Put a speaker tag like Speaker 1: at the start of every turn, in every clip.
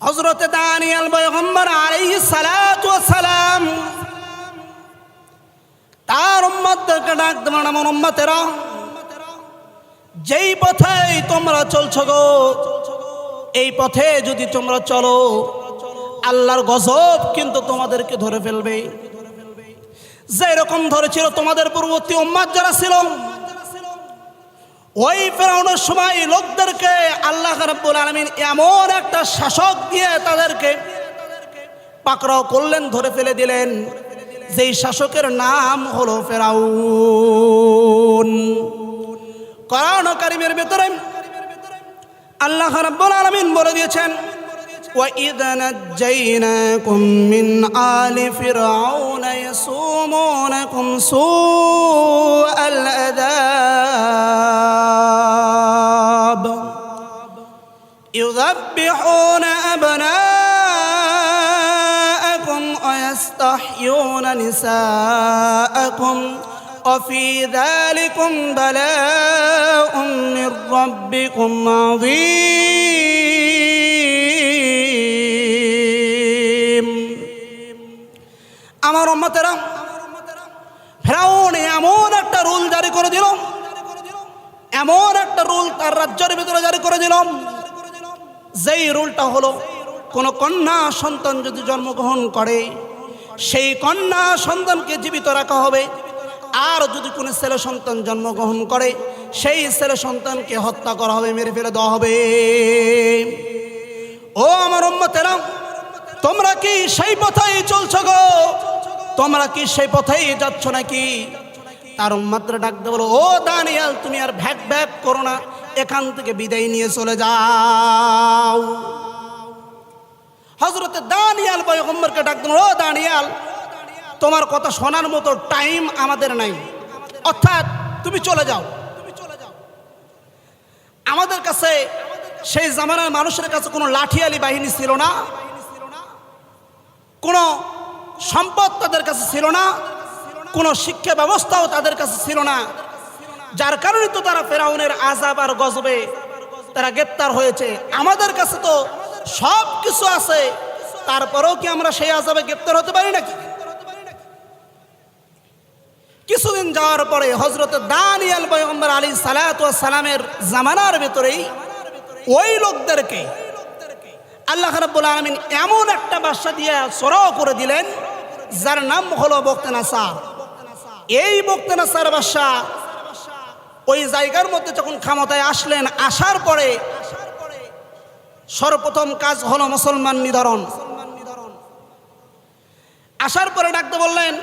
Speaker 1: হজরত দানিয়াল পয়গম্বর আলাইহিস সালাতু সালাম তার উম্মতদেরকে ডাক দেবেন আমার উম্মতেরা, যেই পথে তোমরা চলছো গো, এই পথে যদি তোমরা চলো, আল্লাহর গজব কিন্তু তোমাদেরকে ধরে ফেলবে। যে রকম ধরেছিল তোমাদের পূর্ববর্তী উম্মাদ যারা ছিল ওই ফেরাউনের সময় লোকদেরকে আল্লাহ রাব্বুল আলামিন এমন একটা শাসক দিয়ে তাদেরকে পাকড়াও করলেন ধরে ফেলে দিলেন যেই শাসকের নাম হলো ফেরাউন কোরআন কারিমের ভেতরে আল্লাহ রাব্বুল আলামিন বলে দিয়েছেন وَإِذْ نَجَّيْنَاكُمْ مِنْ آلِ فِرْعَوْنَ يَسُومُونَكُمْ سُوءَ الْعَذَابِ يذبحون أبناءكم ويستحيون نساءكم وفي ذلكم بلاء من ربكم عظيم আমার উম্মতেরা ফেরাউন এমন একটা রুল জারি করে দিল এমন একটা রুল তার রাজ্যের ভিতরে জারি করে দিল যেই রুলটা হলো, কোনো কন্যা সন্তান যদি জন্মগ্রহণ করে, সেই কন্যা সন্তানকে জীবিত রাখা হবে। আর যদি কোনো ছেলে সন্তান জন্মগ্রহণ করে, সেই ছেলে সন্তানকে হত্যা করা হবে, মেরে ফেলে দেওয়া হবে। ও আমার উম্মতেরা, তোমরা কি সেই পথেই চলছো গো? তোমরা কি সেই পথেই যাচ্ছ নাকি? তার মাত্র ডাকতে বলো, ও দানিয়াল, তুমি আর ভ্যাক ভ্যাক করো না। এখান থেকে বিদায় নিয়ে চলে যাও। হজরতে দানিয়াল পয়গম্বরকে ডাক দিল ও দানিয়াল, তোমার কথা শোনার মতো টাইম আমাদের নাই। অর্থাৎ তুমি চলে যাও। আমাদের কাছে সেই জামানার মানুষের কাছে কোনো লাঠিয়ালি বাহিনী ছিল না। কোনো সম্পদ তাদের কাছে ছিল না। কোনো শিক্ষা ব্যবস্থাও তাদের কাছে ছিল না। যার কারণে তো তারা ফেরাউনের আজাব আর গজবে তারা গ্রেপ্তার হয়েছে। আমাদের কাছে তো সব কিছু আছে। তারপরেও কি আমরা সেই আজাবে গ্রেপ্তার হতে পারি নাকি? কিছুদিন যাওয়ার পরে হজরত দানিয়াল পয়গম্বর আলী সালাত সালামের জামানার ভেতরেই ওই লোকদেরকে আল্লাহ রাব্বুল আলমিন এমন একটা বাসা দিয়ে সরাও করে দিলেন, যার নাম হলো বক্তেনাসার এই বক্তেনাসার বাসা ওই জায়গার মধ্যে যখন ক্ষমতায় আসলেন, আসার পরে সর্বপ্রথম কাজ হলো মুসলমান নিধরণ। আসার পরে ডাকতে বললেন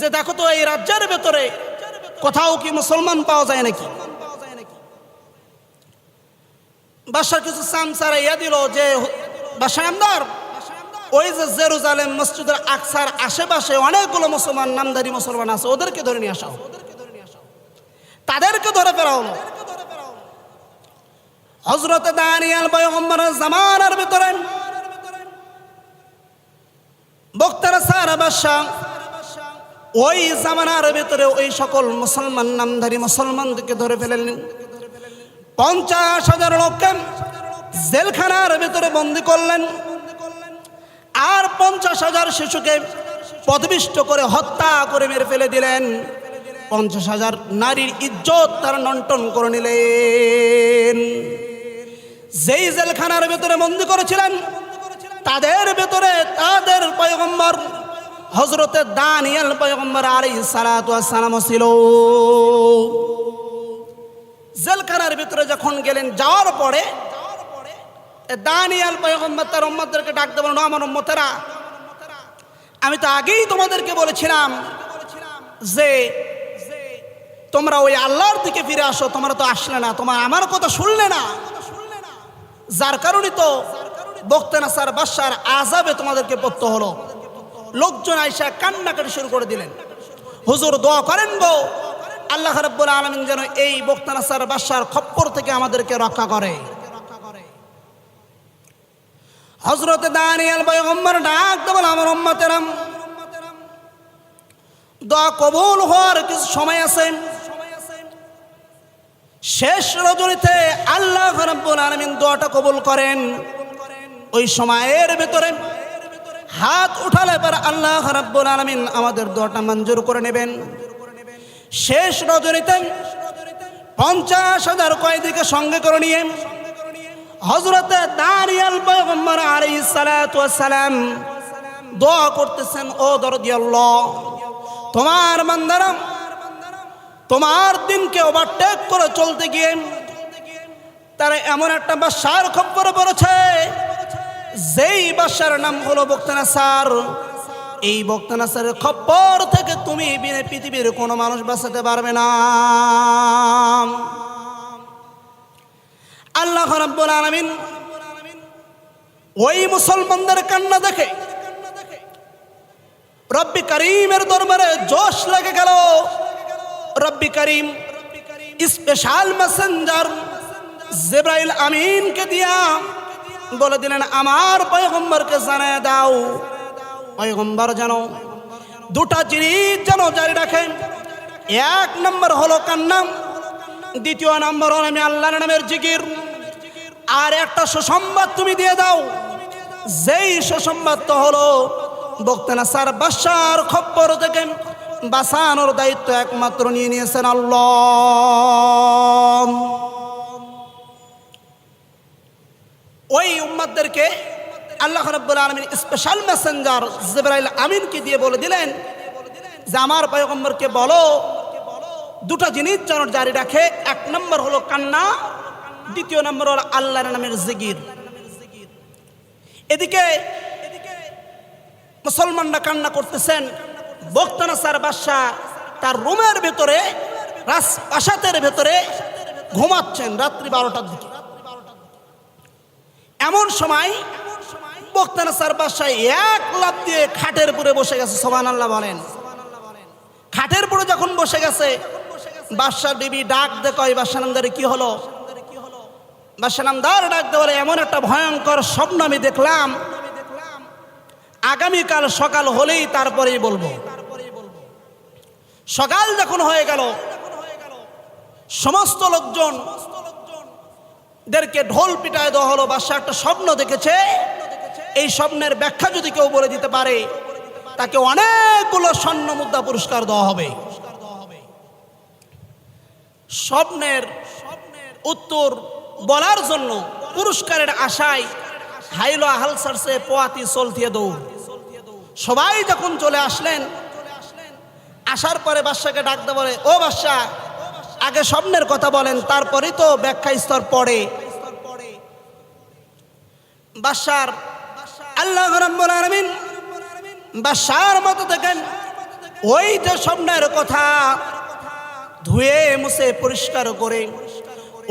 Speaker 1: যে, দেখো তো এই রাজ্যের ভেতরে কোথাও কি মুসলমান পাওয়া যায় নাকি? বাসার কিছু সামসারা ইয়া দিল যে, বাসায় আমদার? ওই যে জেরুজালেম মসজিদের আকসার আশেপাশে অনেকগুলো মুসলমান, নামদারি মুসলমান আছে, ওদেরকে ধরে নিয়ে আসা। হোক। তাদেরকে ধরে ফেরা হলো হজরত দানিয়াল পয়গম্বরের জামানার ভিতরে। বক্তারা সারা বাদশাহ ওই জামানার ভিতরে ওই সকল মুসলমান নামধারী মুসলমানদেরকে ধরে ফেলেন পঞ্চাশ হাজার লোককে জেলখানার ভিতরে বন্দি করলেন। আর পঞ্চাশ হাজার শিশুকে পদবিষ্ট করে হত্যা করে মেরে ফেলে দিলেন। পঞ্চাশ হাজার নারীর ইজ্জত তারা নন্টন করে নিলেন। যেই জেলখানার ভেতরে বন্দি করেছিলেন, তাদের ভেতরে তাদের পয়গম্বর হজরতে দানিয়াল পয়গম্বর আলী সালাম ছিল। জেলখানার ভিতরে যখন গেলেন, যাওয়ার পরে দানিয়াল পয়গম্বর তার ডাক দেবেন আমার উম্মতেরা, আমি তো আগেই তোমাদেরকে বলেছিলাম যে তোমরা ওই আল্লাহর দিকে ফিরে আসো, তোমরা তো আসলে না, তোমার আমার কথা শুনলে না। যার কারণে তো বক্তেনাসার বাসার আজাবে তোমাদেরকে পড়তে হলো। লোকজন আইসা কান্নাকাটি শুরু করে দিলেন। হুজুর দোয়া করেন গো আল্লাহ রাব্বুল আলমিন যেন এই বক্তানাসার বাসার খপ্পর থেকে আমাদেরকে রক্ষা করে। হজরত দানিয়াল পয়গম্বর ডাক দেবল আমার উম্মতেরাম, দোয়া কবুল হওয়ার কিছু সময় আছে। শেষ রজনীতে আল্লাহ রাব্বুল আলামিন দোয়াটা কবুল করেন। ওই সময়ের ভেতরে হাত উঠালে পর আল্লাহ রাব্বুল আলামিন আমাদের দোয়াটা মঞ্জুর করে নেবেন। শেষ রজনীতে পঞ্চাশ হাজার কয়েদিকে সঙ্গে করে নিয়ে হজরতে দানিয়াল পয়গম্বর ওয়াস সালাম দোয়া করতেছেন, ও দরদি আল্লাহ তোমার বান্দারা তোমার দিনকে ওভারটেক করে চলতে গিয়ে তারা এমন একটা বাসার খপ্পর পড়েছে, যেই বাসার নাম হলো বক্তানাসার এই বক্তানাসারের খপ্পর থেকে তুমি পৃথিবীর কোনো মানুষ বাঁচাতে পারবে না। আল্লাহ রাব্বুল আলামিন ওই মুসলমানদের কান্না দেখে রব্বি করিমের দরবারে জোশ লেগে গেল। রব্বি করিম স্পেশাল মেসেঞ্জার জেব্রাইল আমিনকে দিয়া বলে দিলেন, আমার পয়গম্বরকে জানায় দাও। পয়গম্বর যেন দুটা জিনিস যেন জারি রাখেন এক নম্বর হলো কান্নাম দ্বিতীয় নম্বর হলো আমি আল্লাহর নামের জিকির। আর একটা সুসংবাদ তুমি দিয়ে দাও। যেই সুসংবাদটা হলো বক্তেনা স্যার বাসার খপ্পর থেকে বাসানোর দায়িত্ব একমাত্র নিয়ে নিয়েছেন আল্লাহ। ওই উম্মাদদেরকে আল্লাহ রাব্বুল আলামিন স্পেশাল মেসেঞ্জার জিবরাইল আমিনকে দিয়ে বলে দিলেন যে, আমার পয়গম্বরকে বলো, দুটো জিনিস যেন জারি রাখে। এক নম্বর হলো কান্না দ্বিতীয় নম্বর হলো আল্লাহর নামের জিকির। এদিকে মুসলমানরা কান্না করতেছেন বক্তানা স্যার বাদশাহ তার রুমের ভেতরে, রাজপ্রাসাদের ভেতরে ঘুমাচ্ছেন রাত্রি বারোটার দিকে। এমন সময় বক্তানা স্যার বাদশাহ এক লাভ দিয়ে খাটের উপরে বসে গেছে সোবান আল্লাহ বলেন। খাটের উপরে যখন বসে গেছে, বাদশাহ বিবি ডাক দে কয়, বাদশাহ নামদারে কি হলো? বাদশাহ নামদার ডাক দে বলে, এমন একটা ভয়ঙ্কর স্বপ্ন আমি দেখলাম। আগামীকাল সকাল হলেই তারপরেই বলব। সকাল যখন হয়ে গেল, সমস্ত লোকজন দেরকে ঢোল পিটায় দেওয়া হলো, বাদশাহ একটা স্বপ্ন দেখেছে। এই স্বপ্নের ব্যাখ্যা যদি কেউ বলে দিতে পারে, তাকে অনেকগুলো স্বর্ণ মুদ্রা পুরস্কার দেওয়া হবে। স্বপ্নের উত্তর বলার জন্য পুরস্কারের আশায় হাইলো হালসারসে পোয়াতি চলতিয়ে দৌড়। সবাই যখন চলে আসলেন, আসার পরে বাদশাকে ডাকতে বলে, ও বাদশাহ আগে স্বপ্নের কথা বলেন, তারপরেই তো ব্যাখ্যা স্তর পড়ে। বাদশার আল্লাহ রাব্বুল আলামিন বাদশার মতো দেখেন, ওই যে স্বপ্নের কথা ধুয়ে মুছে পরিষ্কার করে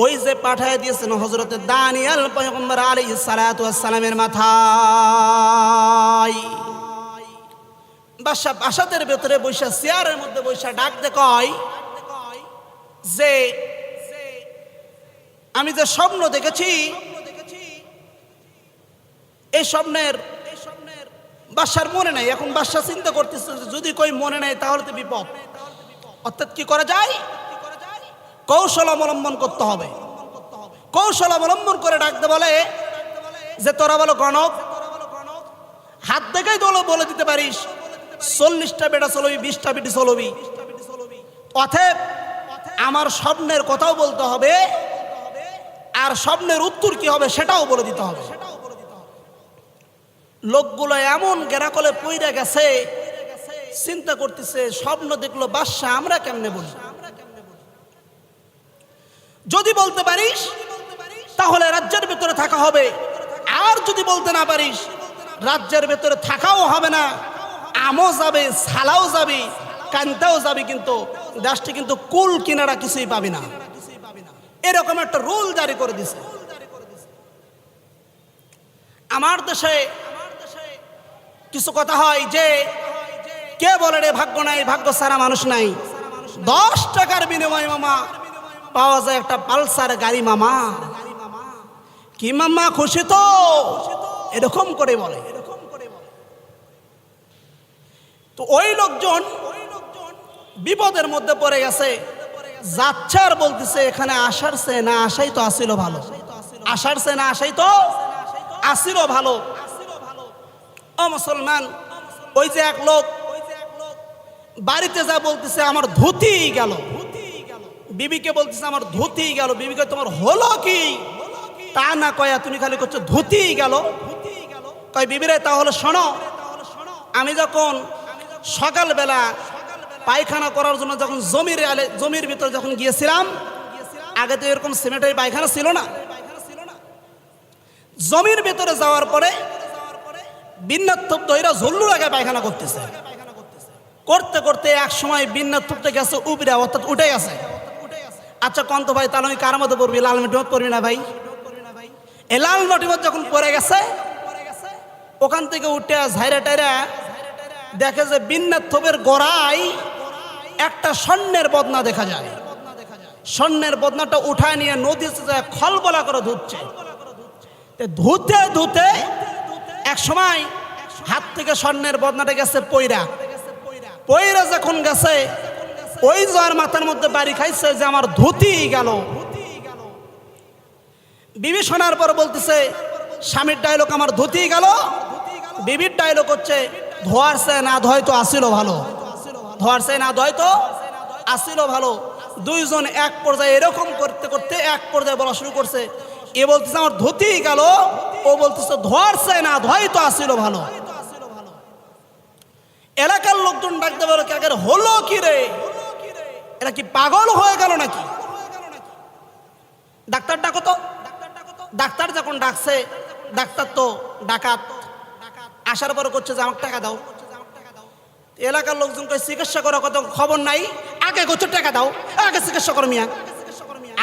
Speaker 1: ওই যে পাঠায় দিয়েছেন হজরতে দানিয়াল পয়গম্বর আলী সালাতু সালামের মাথায়। বাসা, বাসাদের ভেতরে বৈশা চেয়ারের মধ্যে বৈশা ডাক কয় যে, আমি যে স্বপ্ন দেখেছি, এই স্বপ্নের বাসার মনে নাই। এখন বাসা চিন্তা করতেছে যদি কই মনে নাই তাহলে তো বিপদ। অর্থাৎ কি করা যায়? কৌশল অবলম্বন করতে হবে। কৌশল অবলম্বন করে ডাকতে বলে যে, তোরা বলো গণক হাত দেখেই তোলো বলে দিতে পারিস। চল্লিশটা বেটা চলবি, বিশটা বেটি চলবি। অথেব আমার স্বপ্নের কথাও বলতে হবে আর স্বপ্নের উত্তর কি হবে সেটাও বলে দিতে হবে। লোকগুলো এমন গেরাকলে পইরা গেছে, চিন্তা করতেছে, স্বপ্ন দেখল বাদশা আমরা কেমনে বলি? যদি বলতে পারিস, তাহলে রাজ্যের ভেতরে থাকা হবে। আর যদি বলতে না পারিস, রাজ্যের ভেতরে থাকাও হবে না। আমও যাবে সালাও যাবে, কান্তাও যাবে কিন্তু, দেশটি কিন্তু কুল কিনারা কিছুই পাবি না। এরকম একটা রুল জারি করে দিছে। আমার দেশে কিছু কথা হয় যে, কে বলে রে ভাগ্য নাই, ভাগ্য সারা মানুষ নাই। দশ টাকার বিনিময় মামা পাওয়া যায় একটা পালসার গাড়ি মামা। কি মামা, খুশি তো? এরকম করে বলে। তো ওই লোকজন বিপদের মধ্যে পড়ে গেছে। যাচ্ছে আর বলতেছে, এখানে আসার সে না আসাই তো আসিল ভালো। আসার সে না আসাই তো আসিরও ভালো। ও মুসলমান, ওই যে এক লোক বাড়িতে যা বলতেছে, আমার ধুতি গেল। বিবিকে বলতেছে, আমার ধুতি গেল। বিবিকে তোমার হলো কি? তা না কয়া, তুমি খালি করছ ধুতি গেল। কয়, বিবিরে, তাহলে শোনো, আমি যখন সকালবেলা পায়খানা করার জন্য যখন জমির আলে, জমির ভিতরে যখন গিয়েছিলাম, আগে তো এরকম সিমেন্টের পায়খানা ছিল না। জমির ভিতরে যাওয়ার পরে বিন্নাত্তপ দইরা ঝুল্লু আগে পায়খানা করতেছে। করতে করতে এক সময় বিন্নাত্তপতে গেছে উপরে অর্থাৎ উঠে গেছে। আচ্ছা কন্ত ভাই, তাহলে আমি কার মতো পড়বি? লাল মিটিমত পড়বি না ভাই? এই লাল মিটিমত যখন পড়ে গেছে, ওখান থেকে উঠে ঝাইরা টাইরা দেখে যে বিন্নাত্তপের গোড়ায় একটা স্বর্ণের বদনা দেখা যায়। স্বর্ণের বদনাটা উঠায় নিয়ে নদীতে খলবলা করে ধুচ্ছে। ধুতে ধুতে এক সময় হাত থেকে স্বর্ণের বদনাটা গেছে পৈরা পৈরা যখন গেছে ওই যার মাথার মধ্যে বাড়ি খাইছে যে আমার ধুতি গেল। বিবি শোনার পর বলতেছে, স্বামীর ডায়লগ আমার ধুতি গেল। বিবির ডায়লগ হচ্ছে ধোয়ার সে না ধয় তো আসিল ভালো। ধোয়ার সে না ধয় তো আসিল ভালো। দুইজন এক পর্যায়ে এরকম করতে করতে এক পর্যায়ে বলা শুরু করছে, এ বলতেছে আমার ধুতি গেল। ও বলতেছে ধোয়ার সে না ধয় তো আসিল ভালো। এলাকার লোকজন ডাকতে পারো কাকের হলো কি রে? এরা কি পাগল হয়ে গেল নাকি? ডাক্তার ডাকো তো। ডাক্তার যখন ডাকছে, ডাক্তার তো ডাকাত। আসার পরে করছে যে আমাকে টাকা দাও। এলাকার লোকজন চিকিৎসা করার কত খবর নাই? আগে করছে টাকা দাও? আগে চিকিৎসা করো মিয়া।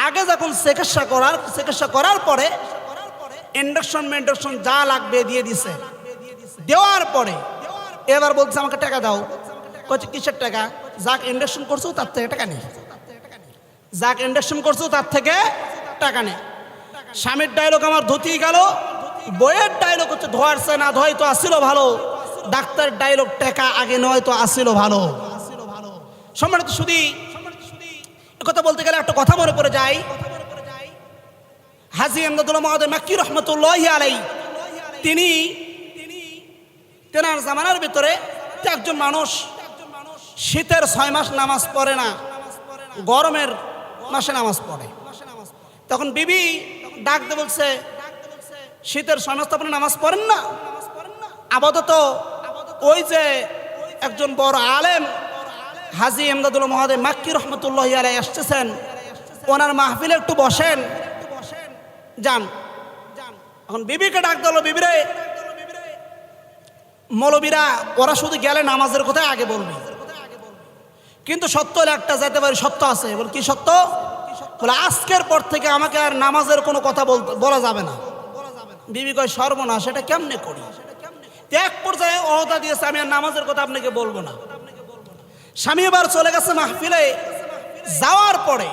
Speaker 1: আগে যখন চিকিৎসা করার চিকিৎসা করার পরে ইন্ডাকশন মেন্ডাকশন যা লাগবে দিয়ে দিছে। দেওয়ার পরে এবার বলছে আমাকে টাকা দাও। কচ্ছে কিসের টাকা? যাক ইন্ডাকশন করছ, তার থেকে টাকা নেই যাক ইন্ডাকশন করছ, তার থেকে টাকা নেই স্বামীর ডায়লগ আমার ধুতি গেল, বইয়ের ডায়লগ হচ্ছে ধোয়ার সে না ধোয় তো আসিল ভালো। ডাক্তার ডায়লগ টাকা, আগে নয় তো আসিল ভালো। সম্মানিত শুধু কথা বলতে গেলে একটা কথা মনে পড়ে যায়। হাজি আহমদুল্লাহ মহাদেব মাক্কি রহমতুল্লাহ আলাই তিনি তেনার জামানার ভিতরে একজন মানুষ শীতের ছয় মাস নামাজ পড়ে না, গরমের মাসে নামাজ পড়ে। তখন বিবি ডাকতে বলছে, শীতের ছয় মাস তো আপনি নামাজ পড়েন না? আপাতত ওই যে একজন বড় আলেম, হাজি এমদাদুল মহাদেব মাক্কি রহমতুল্লাহ আলাই আসতেছেন। ওনার মাহফিলে একটু বসেন। যান। এখন বিবিকে ডাক দিল বিবিরে মৌলবীরা, ওরা শুধু গেলে নামাজের কথাই আগে বলবে। কিন্তু সত্য হলে একটা যেতে পারে, সত্য আছে। বলে, কি সত্য? বলে, আজকের পর থেকে আমাকে আর নামাজের কোনো কথা বলা যাবে না। বিবি কয়, সর্বনাশ সেটা কেমনে করি? এক পর্যায়ে অহতা দিয়েছে, আমি আর নামাজের কথা আপনাকে বলব না। স্বামী এবার চলে গেছে মাহফিলে। যাওয়ার পরে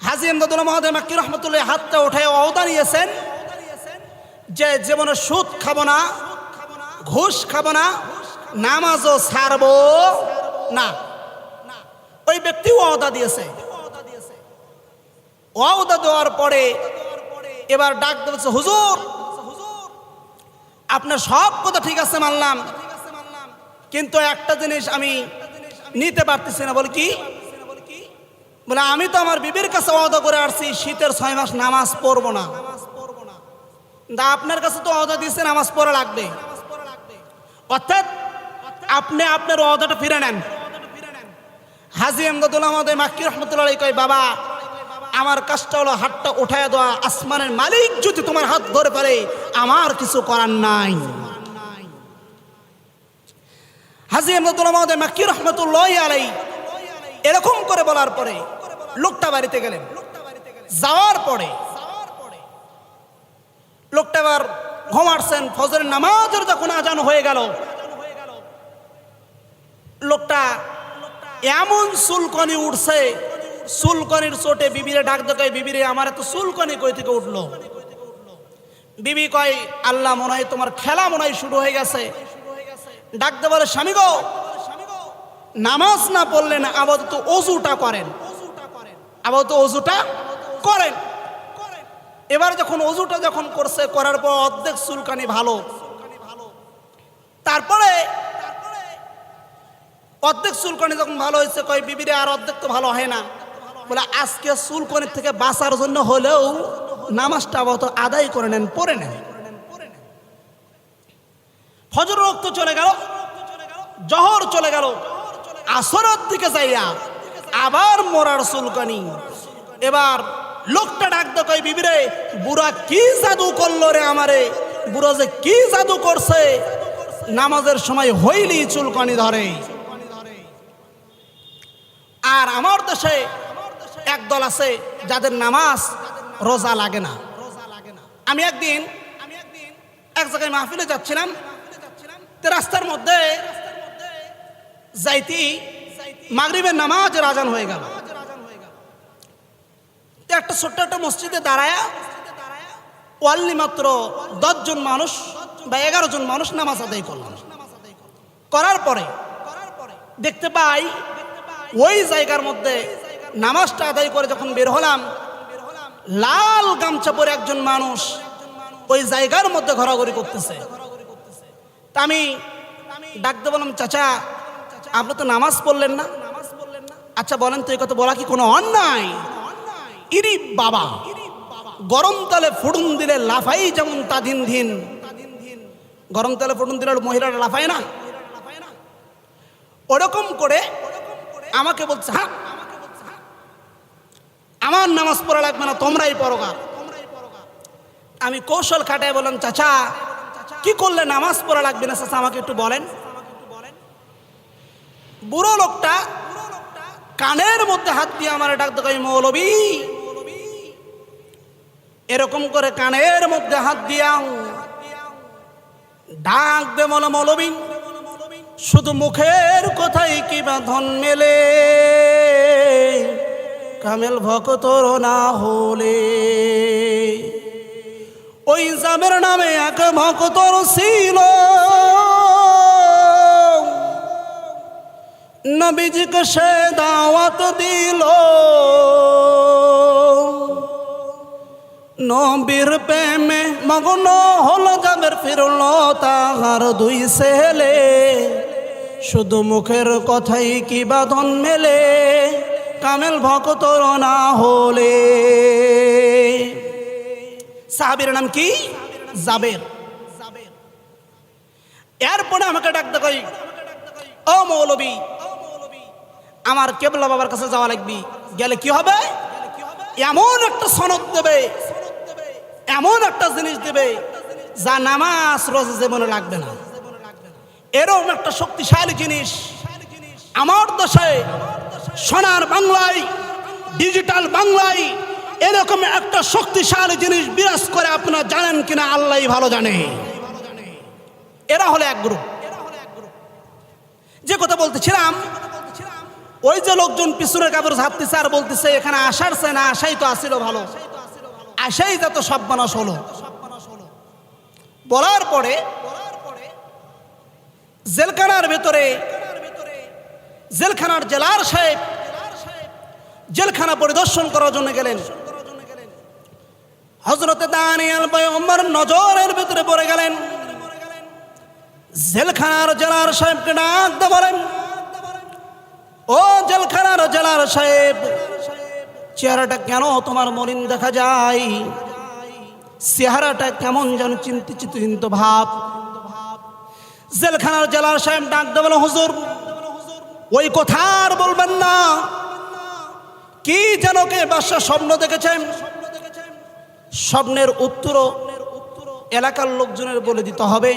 Speaker 1: হাজি এমদাদুল্লাহ মহাদেব মাক্কি রহমতুল্লাহ হাতটা উঠে অহদা নিয়েছেন যে, জীবনে সুদ খাব না, ঘুষ খাব না নামাজও ছাড়বো? না। ওই ব্যক্তিও ওয়াদা দিয়েছে। ওয়াদা দেওয়ার পরে এবার ডাক দিয়েছে, হুজুর, আপনার সব কথা ঠিক আছে মানলাম। কিন্তু একটা জিনিস আমি নিতে পারতেছি না। বলে কি? বলে, আমি তো আমার বিবির কাছে ওয়াদা করে আসছি, শীতের ছয় মাস নামাজ পড়ব না। দা আপনার কাছে তো অদা দিয়েছে, নামাজ পড়া লাগবে। অর্থাৎ আপনি আপনার অদাটা ফিরে নেন। হাজি আমদাদুল্লাহ আমাদের মাক্কি রহমতুল্লাহ কয়, বাবা, আমার কাজটা হলো হাতটা উঠায় দেওয়া। আসমানের মালিক যদি তোমার হাত ধরে পারে আমার কিছু করার নাই। হাজি আমদাদুল্লাহ আমাদের মাক্কি রহমতুল্লাহ আলাই এরকম করে বলার পরে লোকটা বাড়িতে গেলেন। যাওয়ার পরে লোকটা এবার ঘুমারছেন ফজরের নামাজের যখন আজান হয়ে গেল লোকটা এমন চুলকনি উঠছে, চুলকনির চোটে বিবিরে ডাক দেখায় বিবিরে, আমার এত সুলকনি কই থেকে উঠল? বিবি কয়, আল্লাহ মনে হয় তোমার খেলা মনে হয় শুরু হয়ে গেছে। ডাকতে বলে, স্বামী গো, নামাজ না পড়লেন আপাতত অজুটা করেন। আপাতত অজুটা করেন। এবার যখন অজুটা যখন করছে, করার পর অর্ধেক চুলকানি ভালো। তারপরে অর্ধেক চুলকানি যখন ভালো হয়েছে, কয়, বিবিরে, আর অর্ধেক তো ভালো হয় না। বলে, আজকে চুলকানির থেকে বাঁচার জন্য হলেও নামাজটা অবত আদায় করে নেন পরে নেন। ফজর রক্ত চলে গেল, জহর চলে গেল, আসরের দিকে যাইয়া আবার মরার চুলকানি। এবার লোকটা ডাকতে কই বিবিরে, বুড়া কি জাদু করল রে আমারে? বুড়া যে কি জাদু করছে? নামাজের সময় হইলি চুলকানি ধরে। আর আমার দেশে একদল আছে যাদের নামাজ রোজা লাগে না। আমি একদিন এক জায়গায় মাহফিলে যাচ্ছিলাম। রাস্তার মধ্যে যাইতি মাগরিবের নামাজ রাজান হয়ে গেল। একটা ছোট্ট একটা মসজিদে দাঁড়ায় ওয়াল্লি মাত্র দশজন মানুষ বা এগারো জন মানুষ নামাজ আদায় করলাম। করার পরে দেখতে পাই ওই জায়গার মধ্যে নামাজটা আদায় করে যখন বের হলাম, লাল গামছা পরে একজন মানুষ ওই জায়গার মধ্যে ঘোরাঘুরি করতেছে। তা আমি ডাকতে বললাম, চাচা, আপনি তো নামাজ পড়লেন না? আচ্ছা বলেন তো এই কথা, বলা কি কোনো অন্যায়? ইরি বাবা, গরম তালে ফুটুন দিলে লাফাই যেমন তা দিন দিন। গরম তালে ফুটুন দিলে মহিলারা লাফায় না? ওরকম করে আমাকে বলছে হ্যাঁ আমার নামাজ পড়া লাগবে না, তোমরাই পড়োগা আমি কৌশল খাটায় বললাম, চাচা, কি করলে নামাজ পড়া লাগবে না, চাচা, আমাকে একটু বলেন। বুড়ো লোকটা কানের মধ্যে হাত দিয়ে আমার ডাকতে কই মৌলবী, এরকম করে কানের মধ্যে হাত দিয়া ডাক দে মৌলবী শুধু মুখের কথাই কি বাঁধন মেলে? কামেল ভকতর না হলে? ওই জামের নামে এক ভকতর ছিল। নবীজিকে সে দাওয়াত দিল। নবীর প্রেমে মগ্ন হল যাবের ফিরল তাহার দুই ছেলে। শুধু মুখের কথাই কি বাঁধন মেলে? কামেল ভক্তর না হলে। সাহাবির নাম কি? জাবের। এরপরে আমাকে ডাকতে কই ও মৌলবী, আমার কেবলা বাবার কাছে যাওয়া লাগবি। গেলে কি হবে? এমন একটা সনদ দেবে, এমন একটা জিনিস দেবে যা নামাজ রোজ জীবনে লাগবে না। এরকম একটা শক্তিশালী জিনিস আমার দেশে সোনার বাংলায় ডিজিটাল বাংলায় এরকম একটা শক্তিশালী জিনিস বিরাজ করে আপনারা জানেন কিনা আল্লাহ ভালো জানে। এরা হলো এক গ্রুপ যে কথা বলতেছিলাম, ওই যে লোকজন পিছনের কাপড় ঝাপতেছে আর বলতেছে, এখানে আসার চায় না আসাই তো আসিল ভালো। আসাই যত সব মানুষ হলো। বলার পরে জেলখানার ভেতরে, জেলখানার জেলার সাহেব জেলখানা পরিদর্শন করার জন্য গেলেন। হজরতে দানিয়াল পয়গম্বর নজরের ভিতরে পড়ে গেলেন। জেলখানার জেলার সাহেবকে ডাকতে বলেন, ও জেলখানার জেলার সাহেব, চেহারাটা কেন তোমার মলিন দেখা যায়? চেহারাটা কেমন যেন চিন্তিত ভাব। জেলখানার জেলার সাহেব ডাক বলে, হুজুর, ওই কথা আর বলবেন না। কি যেন কে বাসা স্বপ্ন দেখেছেন? স্বপ্নের উত্তর এলাকার লোকজনের বলে দিতে হবে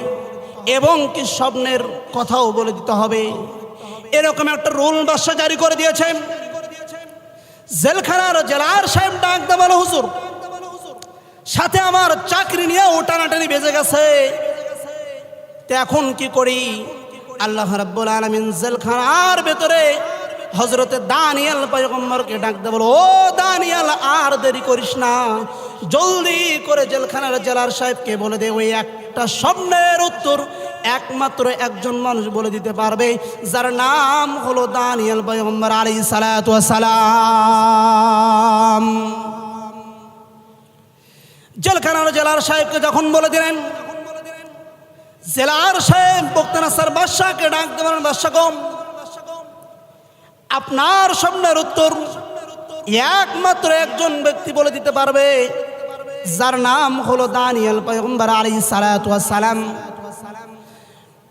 Speaker 1: এবং কি স্বপ্নের কথাও বলে দিতে হবে। এরকম একটা রুল বাসা জারি করে দিয়েছেন। জেলখানার জেলার সাহেব ডাক দেওয়াল হুজুর, সাথে আমার চাকরি নিয়ে ও টানাটানি বেজে গেছে। তো এখন কি করি? আল্লাহ রাব্বুল আলামিন জেলখানার ভেতরে হজরতে দানিয়াল পয়গম্বরকে ডাক দে বলো, ও দানিয়াল, আর দেরি করিস না। জলদি করে জেলখানার জেলার সাহেবকে বলে দে, ওই একটা স্বপ্নের উত্তর একমাত্র একজন মানুষ বলে দিতে পারবে, যার নাম হলো দানিয়াল পয়গম্বর আলী সালাম জেলখানার জেলার সাহেবকে যখন বলে দিলেন জেলার সাহেব বক্তানা স্যার বাদশাহকে ডাক দেবেন বাদশাহ কম আপনার স্বপ্নের উত্তর একমাত্র একজন ব্যক্তি বলে দিতে পারবে, যার নাম হলো দানিয়াল পয়গম্বর আলী সালাম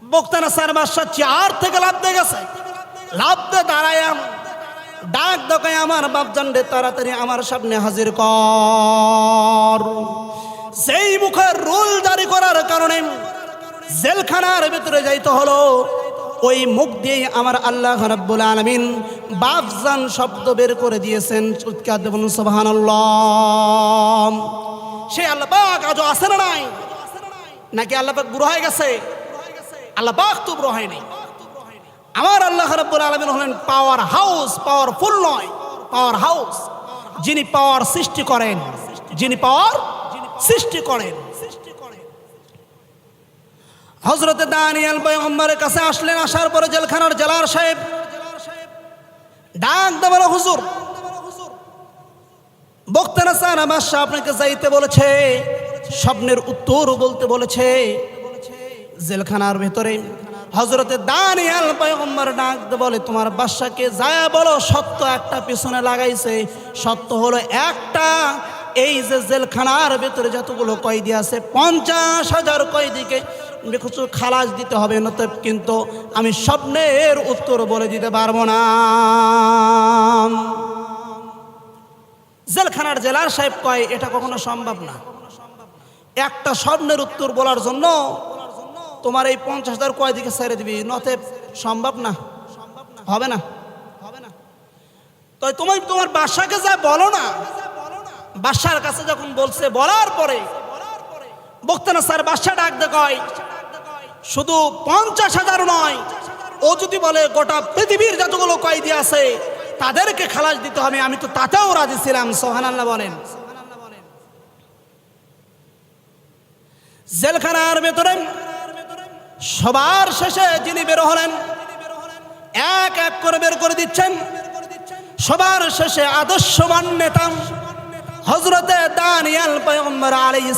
Speaker 1: বক্তানা স্যার বাদশাহ চার থেকে লাভ দিয়ে গেছে। লাভ দিয়ে ডাক দকায় আমার বাপজান রে তাড়াতাড়ি আমার সামনে হাজির কর। সেই মুখের রুল জারি করার কারণে জেলখানার ভিতরে যাইতে হলো। ওই মুখ দিয়ে আমার আল্লাহ রাব্বুল আলমিন বাফজান শব্দ বের করে দিয়েছেন চিৎকার দেবন সুবহানাল্লাহ। সেই আল্লাহ পাক আজও আছে না নাই? নাকি আল্লাহ পাক বুড়ো হয়ে গেছে? আল্লাপাক তো বুড়ো হয়নি। আমার আল্লাহ রাব্বুল আলমিন হলেন পাওয়ার হাউস পাওয়ারফুল নয় পাওয়ার হাউস যিনি পাওয়ার সৃষ্টি করেন, যিনি পাওয়ার সৃষ্টি করেন। হজরতে দানিয়াল পয়গম্বরের কাছে আসলেন, আসার পরে জেলখানার জেলার সাহেব ডাক দেবেন হুজুর বক্তারা সারা বাদশাহ আপনাকে যাইতে বলেছে, স্বপ্নের উত্তর বলতে বলেছে, জেলখানার ভেতরে। হজরতে দানিয়াল পয়গম্বর ডাক বলে, তোমার বাদশাকে যায় বলো, সত্য একটা পিছনে লাগাইছে। সত্য হলো একটা, এই যে জেলখানার ভেতরে যতগুলো কয়েদি আছে, পঞ্চাশ হাজার কয়েদিকে কিছু খালাস দিতে হবে নতে কিন্তু আমি স্বপ্নের উত্তর বলে দিতে পারব না। জেলখানার জেলার সাহেব কয়, এটা কখনো সম্ভব না। একটা স্বপ্নের উত্তর বলার জন্য তোমার এই পঞ্চাশ হাজার কয় দিকে ছেড়ে দিবি নতে সম্ভব না। হবে না। হবে না তো তুমি তোমার বাসাকে যা বলো না, বাসার কাছে যখন বলছে, বলার পরে বক্তানা স্যার বাসা ডাক দে কয় শুধু পঞ্চাশ হাজার নয়, ও যদি বলে গোটা পৃথিবীর যতগুলো কয়েদি আছে, তাদেরকে খালাস দিতে হবে, আমি তো তাতেও রাজি ছিলাম সোহান আল্লাহ বলেন। জেলখানার ভেতরে সবার শেষে যিনি বের হলেন, এক এক করে বের করে দিচ্ছেন। সবার শেষে আদর্শবান নেতা হজরতে দানিয়াল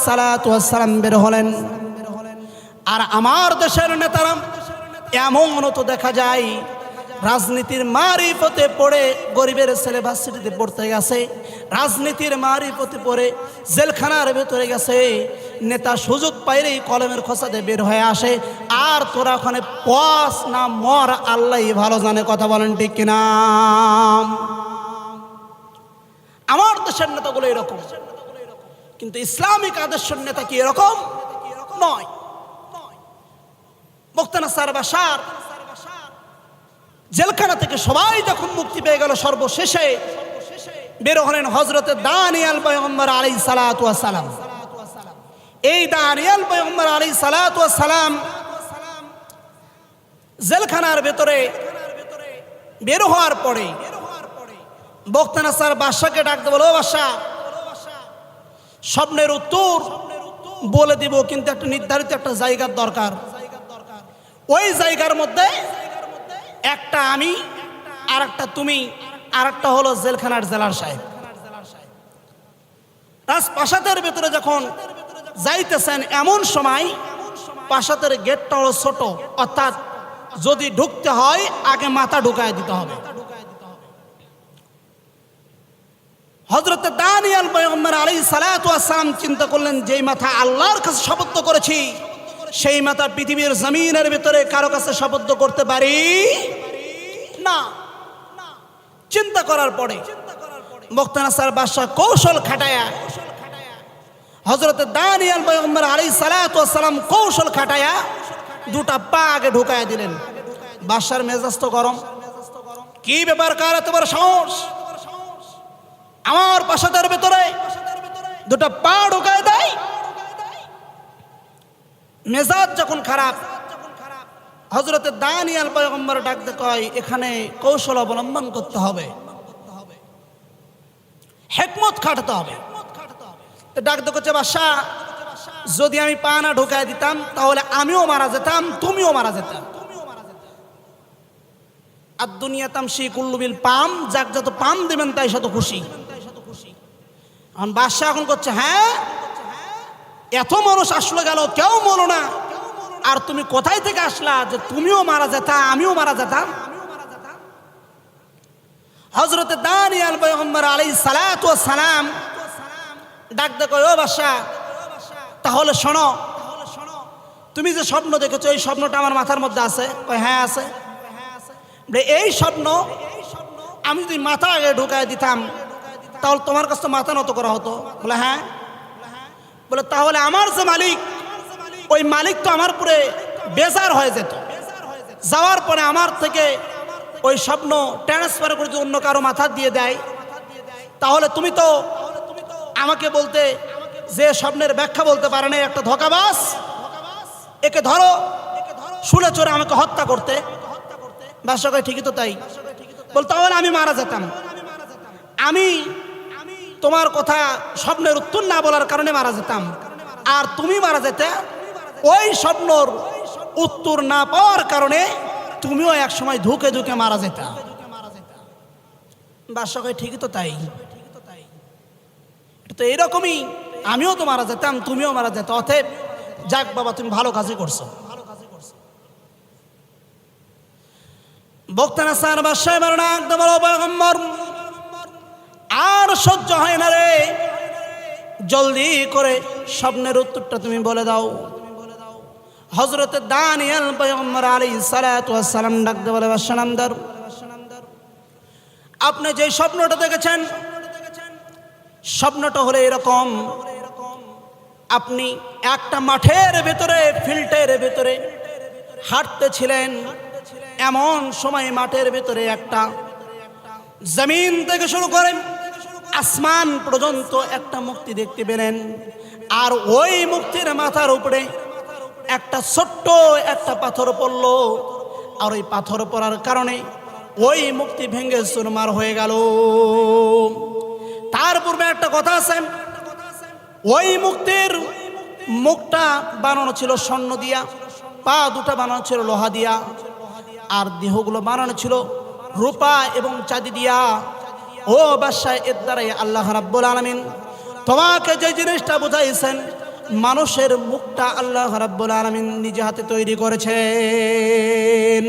Speaker 1: সালাতু ওয়াস সালাম বের হলেন। আর আমার দেশের নেতারা এমন তো দেখা যায়, রাজনীতির মারিফতে পড়ে গরিবের ছেলে পড়তে গেছে, রাজনীতির মারিফতে পড়ে জেলখানার ভেতরে গেছে, নেতা সুযোগ পাইলেই কলমের খোসাতে বের হয়ে আসে, আর তোরা ওখানে পস না মর, আল্লাহ ভালো জানে কথা বলেন ঠিক কিনা। আমার দেশের নেতাগুলো এরকম, কিন্তু ইসলামিক আদর্শের নেতা কি এরকম? নয়। মুক্তানা বাসার। জেলখানা থেকে সবাই যখন মুক্তি পেয়ে গেল সর্বশেষে, বের হলেন হজরতে দানিয়াল পয়গম্বর আলী সালাম। এই দানিয়াল পয়গম্বর আলী সালাম জেলখানার ভেতরে বের হওয়ার পরে বক্তানা স্যার বাদশাকে ডাকতে বলো বাদশাহ স্বপ্নের উত্তর বলে দিব, কিন্তু একটা নির্ধারিত একটা জায়গার দরকার। ওই জায়গার মধ্যে একটা আমি আর একটা তুমি আর একটা হলো জেলখানার জেলার সাহেব। রাজপ্রাসাদের ভেতরে যখন যাইতেছেন এমন সময় প্রাসাদের গেটটা হলো ছোট, অর্থাৎ যদি ঢুকতে হয়, আগে মাথা ঢুকায় দিতে হবে। হজরত দানিয়াল আলী সালাম চিন্তা করলেন, যেই মাথা আল্লাহর কাছে শপথ করেছি সেই মাথা পৃথিবীর জমিনের ভিতরে কারও কাছে শপথ করতে পারি? না। চিন্তা করার পরে মুক্তানা স্যার বাদশাহ কৌশল খাটায়া হজরত দানিয়াল পয়গম্বর আলী সালাম কৌশল খাটায়া দুটা পা আগে ঢুকায়া দিলেন। বাদশার মেজাজ তো গরম। কি ব্যাপার কার এত বড় সাহস? আমার প্রাসাদের ভেতরে দুটো পা ঢুকায় দেয়। মেজাজ যখন খারাপ হজরতে দানিয়াল পয়গম্বর ডাকতে কয়, এখানে কৌশল অবলম্বন করতে হবে। হেকমত খাটাতে হবে। ডাকতে করছে বাসা যদি আমি পা না ঢুকায় দিতাম, তাহলে আমিও মারা যেতাম, তুমিও মারা যেতাম। আর দুনিয়াতাম সেই কুল্লুবিল পাম, যাক যত পাম দেবেন তাই শত খুশি। এখন বাদশাহ এখন করছে হ্যাঁ এত মানুষ আসলো গেল, কেউ মরো না। আর তুমি কোথায় থেকে আসলা যে তুমিও মারা যেতা, আমিও মারা যেতাম? হজরতে দানিয়াল পয়গম্বর আলাই সালাতু সালাম ডাক দেখো ও বাসা তাহলে শোনো, তুমি যে স্বপ্ন দেখেছ, এই স্বপ্নটা আমার মাথার মধ্যে আছে? হ্যাঁ আছে। এই স্বপ্ন আমি যদি মাথা আগে ঢুকায় দিতাম, তাহলে তোমার কাছে মাথা নত করা হতো। বলে হ্যাঁ। বলে, তাহলে আমার যে মালিক, ওই মালিক তো আমার পুরে বেজার হয়ে যেত। যাওয়ার পরে আমার থেকে ওই স্বপ্ন ট্রান্সফার করে যদি অন্য কারও মাথা দিয়ে দেয়, তাহলে তুমি তো আমাকে বলতে যে স্বপ্নের ব্যাখ্যা বলতে পারে না একটা ধোকাবাস একে ধরো শুলে চোরে আমাকে হত্যা করতে। বাসকে ঠিকই তো তাই। বল, তাহলে আমি মারা যেতাম। আমি তোমার কথা স্বপ্নের উত্তর না বলার কারণে মারা যেতাম। আর তুমি মারা যেতে, ওই স্বপ্নর উত্তর না পাওয়ার কারণে তুমিও এক সময় ধুকে ধুকে মারা যেতা। বাসকে ঠিকই তো তাই। তো এরকমই, আমিও তো মারা যেতাম, তুমিও মারা যেত। অতএব যাক বাবা, তুমি ভালো কাজই করছ। বক্তানা স্যার বাসায় মারণা একদম আর সহ্য হয় না রে। জলদি করে স্বপ্নের উত্তরটা তুমি বলে দাও। হজরত দানিয়াল পয়গম্বর আলী সালাম ডাকতে বলে বাসানামদার আপনি যে স্বপ্নটা দেখেছেন, স্বপ্নটা হলো এরকম। আপনি একটা মাঠের ভেতরে ফিল্টের ভেতরে হাঁটতেছিলেন, এমন সময় মাঠের ভেতরে একটা জমিন থেকে শুরু করেন আসমান পর্যন্ত একটা মুক্তি দেখতে পেলেন। আর ওই মুক্তির মাথার উপরে একটা ছোট্ট একটা পাথর পড়ল। আর ওই পাথর পড়ার কারণে ওই মুক্তি ভেঙে চুরমার হয়ে গেল। তার পূর্বে একটা কথা আছে। ওই মুক্তির মুখটা বানানো ছিল স্বর্ণ দিয়া, পা দুটা বানানো ছিল লোহা দিয়া, আর দেহগুলো বানানো ছিল রূপা এবং চাঁদি দিয়া। ও বাসায় এর দ্বারাই আল্লাহ রাব্বুল আলমিন তোমাকে যে জিনিসটা বুঝাইছেন, মানুষের মুখটা আল্লাহ রাব্বুল আলমিন নিজে হাতে তৈরি করেছেন।